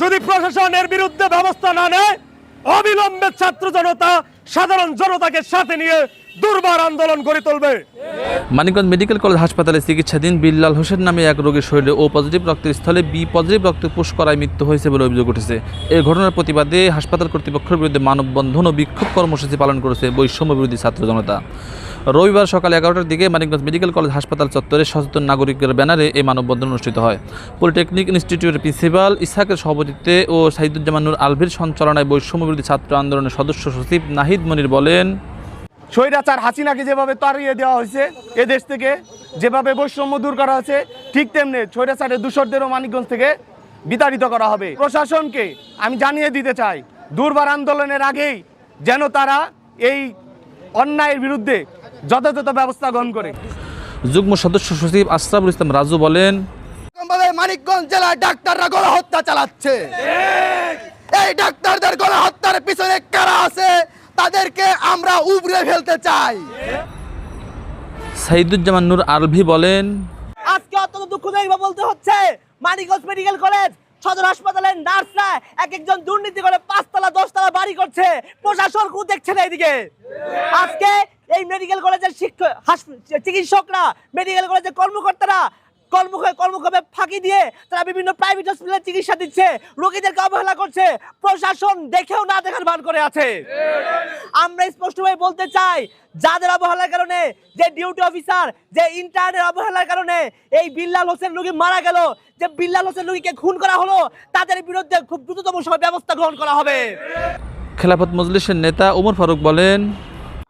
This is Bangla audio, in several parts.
যদি প্রশাসনের বিরুদ্ধে ব্যবস্থা না নেয়, অবিলম্বে ছাত্র জনতা, সাধারণ জনতাকে সাথে নিয়ে দুর্বার আন্দোলন গড়ে তুলবে। মানিকগঞ্জ মেডিকেল কলেজ হাসপাতালে চিকিৎসাধীন বিল্লাল হোসেন নামে এক রোগীর শরীরে ও পজিটিভ রক্তের স্থলে বি পজিটিভ রক্ত পুশ করায় মৃত্যু হয়েছে বলে অভিযোগ উঠেছে। এই ঘটনার প্রতিবাদে হাসপাতাল কর্তৃপক্ষের বিরুদ্ধে মানববন্ধন ও বিক্ষোভ কর্মসূচি পালন করেছে বৈষম্য বিরোধী ছাত্র জনতা। রবিবার সকাল এগারোটার দিকে মানিকগঞ্জ মেডিকেল কলেজ হাসপাতাল চত্বরে সচেতন নাগরিকের ব্যানারে এই মানববন্ধন অনুষ্ঠিত হয়। পলিটেকনিক ইনস্টিটিউটের প্রিন্সিপাল ইসাকের সভাপতিত্বে ও সাহিদুজ্জামান নূর আলভির সঞ্চালনায় বৈষম্য বিরোধী ছাত্র আন্দোলনের সদস্য সচিব নাহিদ মনির বলেন, স্বৈরাচার হাসিনাকে যেভাবে তাড়িয়ে দেওয়া হয়েছে এ দেশ থেকে যেভাবে বৈষম্য দূর করা হয়েছে, ঠিক তেমনি স্বৈরাচারের দূষরদেরও মানিকগঞ্জ থেকে বিতাড়িত করা হবে। প্রশাসনকে আমি জানিয়ে দিতে চাই, দুর্বার আন্দোলনের আগেই যেন তারা এই অন্যায়ের বিরুদ্ধে যথাযথ ব্যবস্থা গ্রহণ করে। যুগ্ম সদস্য সচিব আশরাফুল ইসলাম রাজু বলেন মানিকগঞ্জ জেলার ডাক্তাররা গণহত্যা চালাচ্ছে। এই ডাক্তারদের গণহত্যার পিছনে কারা আছে তাদেরকে আমরা উবড়ে ফেলতে চাই। সাইদুজ্জামান নূর আলভি বলেন আজকে অত্যন্ত দুঃখদায়ক বলতে হচ্ছে মানিকগঞ্জ মেডিকেল কলেজ সদর হাসপাতালের নার্সরা এক একজন দুর্নীতি করে পাঁচতলা দশতলা বাড়ি করছে। প্রশাসন কু দেখছে না এদিকে। আজকে এই মেডিকেল কলেজের শিক্ষক চিকিৎসকরা মেডিকেল কলেজের কর্মকর্তারা কর্মক্ষে কর্মক্ষেপে ফাঁকি দিয়ে তারা বিভিন্ন প্রাইভেট হসপিটালে চিকিৎসা দিচ্ছে। রোগীদেরকে অবহেলা করছে। প্রশাসন দেখেও না দেখার ভান করে আছে। আমরা স্পষ্টভাবে বলতে চাই, যাদের অবহেলার কারণে, যে ডিউটি অফিসার যে ইন্টার্নের অবহেলার কারণে এই বিল্লাল হোসেন রোগী মারা গেল, যে বিল্লাল হোসেন রোগীকে খুন করা হলো, তাদের বিরুদ্ধে খুব দ্রুততম সময় ব্যবস্থা গ্রহণ করা হবে। খেলাফত মজলিসের নেতা ওমর ফারুক বলেন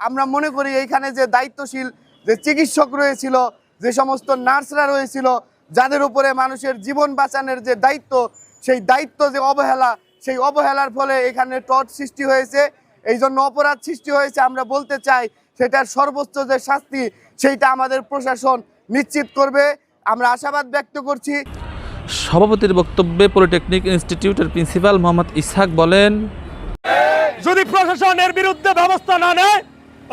আমরা মনে করি এইখানে যে দায়িত্বশীল যে চিকিৎসক রয়েছিল যে সমস্ত নার্সরা রয়েছিল যাদের উপরে মানুষের জীবন বাঁচানোর যে দায়িত্ব সেই দায়িত্ব যে অবহেলা সেই অবহেলার ফলে এখানে টট সৃষ্টি হয়েছে। এই জন্য অপরাধ সৃষ্টি হয়েছে আমরা বলতে চাই সেটার সর্বোচ্চ যে শাস্তি সেইটা আমাদের প্রশাসন নিশ্চিত করবে। আমরা আশাবাদ ব্যক্ত করছি। সভাপতির বক্তব্যে পলিটেকনিক ইনস্টিটিউটের প্রিন্সিপাল মোহাম্মদ ইসহাক বলেন যদি প্রশাসনের বিরুদ্ধে ব্যবস্থা না নেয়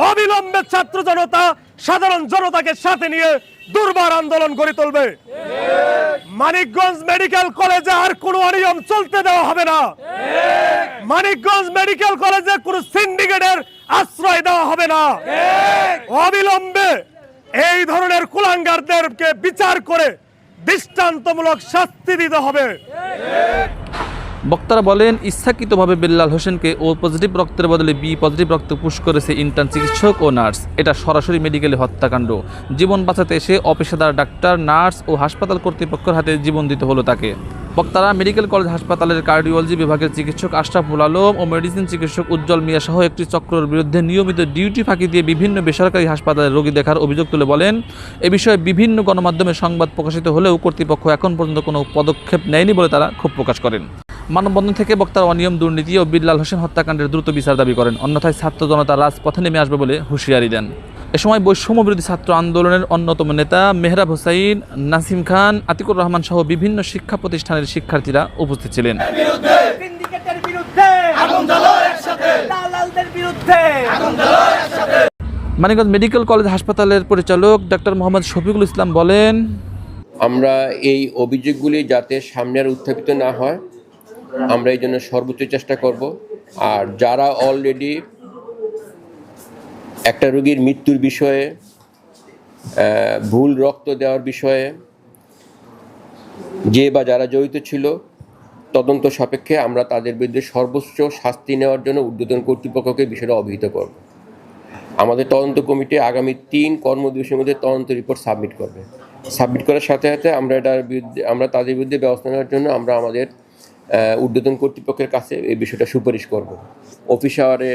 অবিলম্বে ছাত্র জনতা, সাধারণ জনতাকে সাথে নিয়ে দুর্বার আন্দোলন গড়ে তুলবে। মানিকগঞ্জ মেডিকেল কলেজে আর কোনো অনিয়ম চলতে দেওয়া হবে না। মানিকগঞ্জ মেডিকেল কলেজে কোনো সিন্ডিকেটের আশ্রয় দেওয়া হবে না। অবিলম্বে এই ধরনের কুলাঙ্গারদেরকে বিচার করে দৃষ্টান্তমূলক শাস্তি দিতে হবে। বক্তারা বলেন, ইচ্ছাকৃতভাবে বিল্লাল হোসেনকে ও পজিটিভ রক্তের বদলে বি পজিটিভ রক্ত পুশ করেছে ইন্টার্ন চিকিৎসক ও নার্স। এটা সরাসরি মেডিকেলে হত্যাকাণ্ড। জীবন বাঁচাতে এসে অপেশাদার ডাক্তার, নার্স ও হাসপাতাল কর্তৃপক্ষের হাতে জীবন দিতে হলো তাকে। বক্তারা মেডিকেল কলেজ হাসপাতালের কার্ডিওলজি বিভাগের চিকিৎসক আশরাফুল আলম ও মেডিসিন চিকিৎসক উজ্জ্বল মিয়া সহ একটি চক্রের বিরুদ্ধে নিয়মিত ডিউটি ফাঁকি দিয়ে বিভিন্ন বেসরকারি হাসপাতালে রোগী দেখার অভিযোগ তুলে বলেন, এ বিষয়ে বিভিন্ন গণমাধ্যমে সংবাদ প্রকাশিত হলেও কর্তৃপক্ষ এখন পর্যন্ত কোনো পদক্ষেপ নেয়নি বলে তারা ক্ষোভ প্রকাশ করেন। মানববন্ধন থেকে বক্তারা অনিয়ম দুর্নীতি ও বিল্লাল হোসেন হত্যাকাণ্ডের দ্রুত বিচার দাবি করেন। অন্যথায় ছাত্র জনতা রাজপথে নেমে আসবে বলে হুঁশিয়ারি দেন। এ সময় বৈষম্য বিরোধী ছাত্র আন্দোলনের অন্যতম নেতা মেহরাব হোসাইন নাসিম খান আতিকুর রহমান সহ বিভিন্ন শিক্ষা প্রতিষ্ঠানের শিক্ষার্থীরা উপস্থিত ছিলেন। মানিকগঞ্জ মেডিকেল কলেজ হাসপাতালের পরিচালক ডক্টর মোহাম্মদ শফিকুল ইসলাম বলেন আমরা এই অভিযোগগুলি যাতে সামনে আর উত্থাপিত না হয় আমরা এই জন্য সর্বোচ্চ চেষ্টা করব। আর যারা অলরেডি একটা রোগীর মৃত্যুর বিষয়ে ভুল রক্ত দেওয়ার বিষয়ে যে বা যারা জড়িত ছিল, তদন্ত সাপেক্ষে আমরা তাদের বিরুদ্ধে সর্বোচ্চ শাস্তি নেওয়ার জন্য উদ্বোধন কর্তৃপক্ষকে বিষয়টা অবহিত করব। আমাদের তদন্ত কমিটি আগামী তিন কর্মদিবসের মধ্যে তদন্ত রিপোর্ট সাবমিট করবে। সাবমিট করার সাথে সাথে আমরা এটার বিরুদ্ধে, আমরা তাদের বিরুদ্ধে ব্যবস্থা নেওয়ার জন্য আমরা আমাদের আহ, ঊর্ধ্বতন কর্তৃপক্ষের কাছে এই বিষয়টা সুপারিশ করব। অফিস আওয়ারে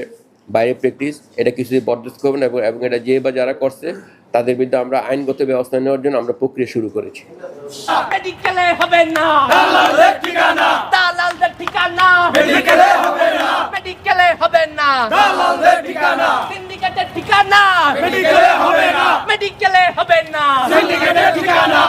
বাইরে প্র্যাকটিস এটা কিছুদিন বরদাস্ত করবে না এবং এবং এটা যে বা যারা করছে তাদের বিরুদ্ধে আমরা আইনগত ব্যবস্থা নেওয়ার জন্য আমরা প্রক্রিয়া শুরু করেছি। মেডিকেলে হবে না। দালালদের ঠিকানা। দালালদের ঠিকানা। মেডিকেলে হবে না। মেডিকেলে হবে না। দালালদের ঠিকানা। সিন্ডিকেটের ঠিকানা। মেডিকেলে হবে না। মেডিকেলে হবে না। সিন্ডিকেটের ঠিকানা।